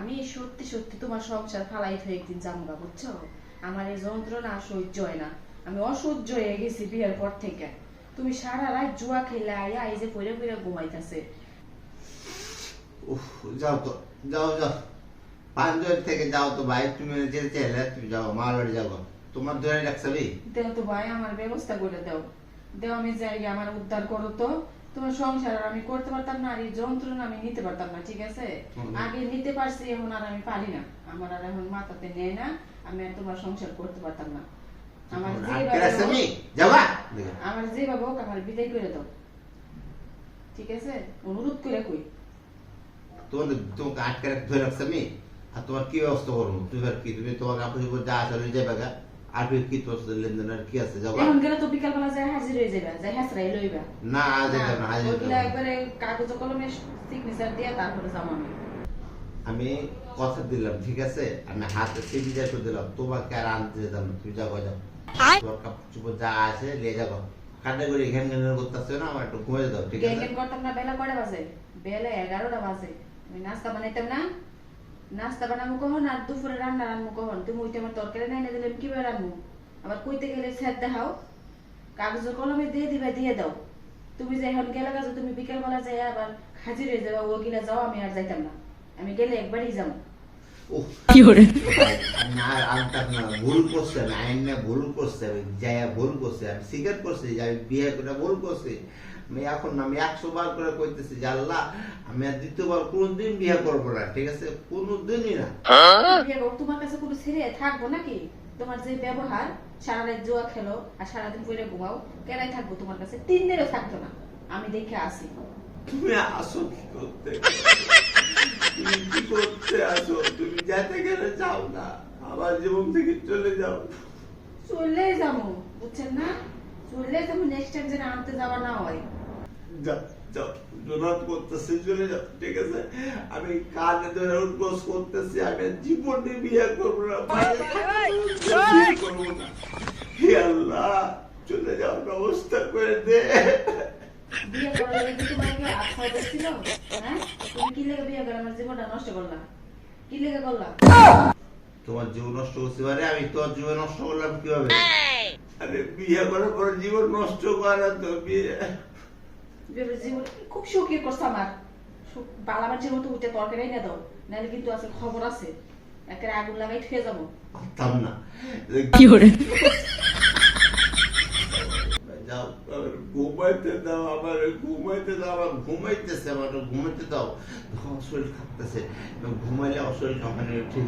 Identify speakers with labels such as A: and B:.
A: আমি সত্যি সত্যি তোমার সংসার ফালাই হয়ে একদিন জামগা বুঝছ? আমার এই যন্ত্রণা সহ্য হয় না। আমি অসহ্য হয়ে গেছি বিয়ের পর থেকে। তুমি সারা রাত জুয়া খেলে আইয়া এই যে পইরে পইরে ঘুমাইতেছে।
B: যাও তো যাও যাও। পাঞ্জর থেকে যাও তো ভাই তুমি যেতে চাইলে তুমি যাও যাব। তোমার ধরে রাখছাবি
A: দেও তো ভাই আমার ব্যবস্থা করে দাও। দেও আমি যাই আমার উদ্ধার করো তো। তোমার সংসার আর আমি করতে পারতাম না আর এই যন্ত্রণা আমি নিতে পারতাম না ঠিক আছে? আগে নিতে পারছি এখন আর আমি পারি না। আমার আর এখন মাথাতে নেয় না আমি আর তোমার সংসার করতে পারতাম না। আমার
B: যাবা? দেখো,
A: আমার যেভাবে হোক আমার বিদায় করে দাও। ঠিক আছে? অনুরোধ করে কই?
B: তোমার তোমাকে আটকে ধরে রাখছাবি আর তোমার কি ব্যবস্থা করব? তুমি কি? তুমি তোমার কাপড় চোপড় যা আছে যাবে গা। আর ফির কি তোর সাথে কি আছে? যাবা
A: এখন গেলে তো বিকাল বেলা যাই হাজির হয়ে যাবে যাই হাসরাই লইবা।
B: না আজ যেতে না আজ
A: ওগুলা একবারে কাগজ কলমে সিগনেচার দিয়ে তারপরে যাব আমি।
B: কথা দিলাম ঠিক আছে? আমি হাতে সিগনেচার করে দিলাম তোমাকে আর আনতে যেতাম তুমি যাব যাও চোপড় যা আছে নিয়ে যাব করে ঘ্যান ঘ্যান করতেছে না? আমার একটু ঘুমিয়ে দাও ঠিক আছে?
A: করতাম না বেলা কয়টা বাজে? বেলা এগারোটা বাজে। আমি নাস্তা বানাইতাম না? নাস্তা বানাবো কখন আর দুপুরে রান্না রান্নবো কখন? তুমি ওইটা আমার তরকারি নাই, না দিলে আমি কীভাবে রান্নবো? আবার কইতে গেলে স্যার দেখাও কাগজ কলমে দিয়ে দিবা, দিয়ে দাও। তুমি যে এখন গেলে কাজ তুমি বিকেলবেলা যাই আবার হাজির হয়ে যাবা গিলা যাও, আমি আর যাইতাম না। আমি গেলে একবারই যাব।
C: করে
B: না ভুল করছে আইন না ভুল করছে যাইয়া ভুল করছে আমি স্বীকার করছি যে আমি বিয়ে করে ভুল করছি আমি এখন আমি একশো বার করে কইতেছি যে আল্লাহ আমি আর দ্বিতীয়বার কোনোদিন বিয়ে করব না ঠিক আছে কোনোদিনই না
A: তোমার কাছে কোনো থাকব নাকি তোমার যে ব্যবহার সারা রাত জুয়া খেলো আর সারাদিন ঘুমাও কেনাই থাকব তোমার কাছে তিন দিনও থাকতো না আমি দেখে আসি
B: তুমি আসো কি করতে? তুমি কি করতে আসো? তুমি যেতে গেলে যাও না। আমার জীবন থেকে চলে যাও।
A: চলে যাব বুঝছেন না? চলে যাব নেক্সট টাইম যেন আনতে যাওয়া না হয়।
B: যাও যাও। জোনাত করতেছি চলে যাও ঠিক আছে? আমি কানে ধরে উদ্বোস করতেছি আমি জীবনে বিয়ে করব না বিয়ে করব না হে আল্লাহ চলে যাও ব্যবস্থা করে দে।
A: বিয়ে তোমার কি হ্যাঁ? তুমি কি লেগে বিয়ে করে আমার জীবনটা নষ্ট করলা। কি লেগে করলা?
B: তোমার জীবন নষ্ট করতে পারে আমি তোমার জীবন নষ্ট করলাম কীভাবে? আরে বিয়ে করার পরে জীবন নষ্ট করা তো বিয়ে।
A: জীবন খুব শোকিয়ে করছে আমার। শোক- বালাবাজির মতো উঠে তরকারি এনে দাও। নাহলে কিন্তু আছে খবর আছে। একের আগুন লাগাই থুয়ে যাব।
B: পারতাম না।
C: কি করে
B: যাও আমার ঘুমাইতে দাও, আমার ঘুমাইতে দাও আমার ঘুমাইতেছে, আমার ঘুমাইতে দাও। আমার শরীর কাঁপতেছে ঘুমাইলে অশরীর ঠিক